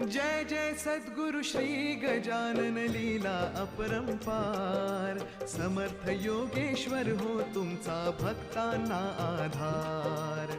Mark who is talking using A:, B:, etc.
A: जय जय सद्गुरु श्री गजानन लीला अपरंपार समर्थ योगेश्वर हो तुमचा भक्तांना आधार।